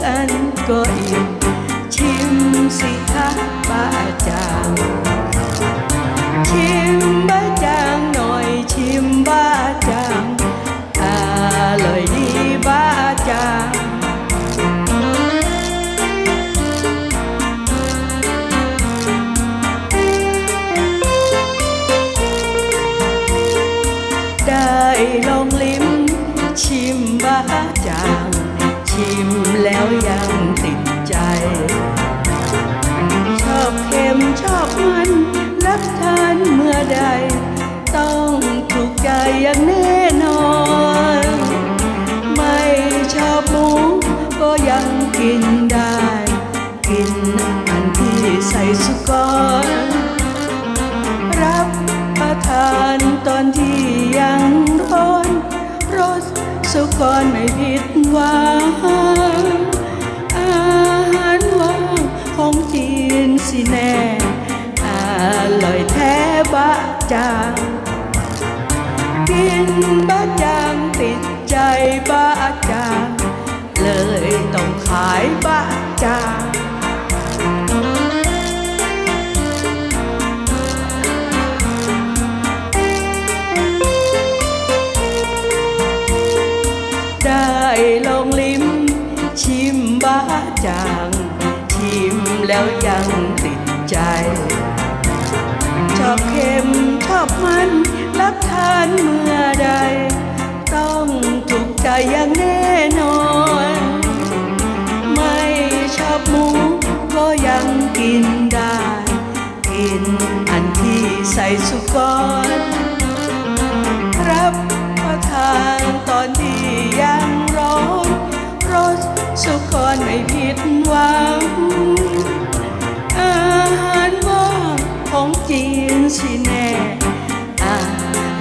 很多。 ชิมแล้วยังติดใจ ชอบเค็มชอบมันรับทานเมื่อใด ต้องถูกใจอย่างแน่นอน ไม่ชอบหมูก็ยังกินได้ กินอันที่ใส่สุกรรับประทานตอนที่ยังร้อนรสสุกรไม่ผิดหวัง อร่อยแท้บะจางกินบะจางติดใจบะจางเลยต้องขายบะจางได้ลองลิ้ม ชิมบะจาง ชิมแล้วยังติดใจ ชอบเค็มชอบมันรับทานเมื่อใด ต้องถูกใจอย่างแน่นอน ไม่ชอบหมูก็ยังกินได้ กินอันที่ใส่สุกรรับประทานตอนที่ยังร้อนรสสุกรไม่ผิดหวัง จีนสิแน่อ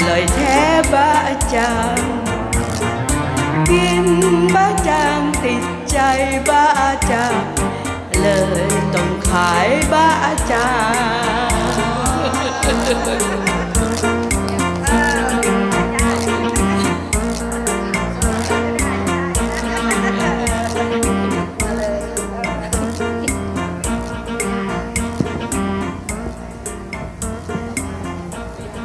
ร่อยแท้บะจางกิ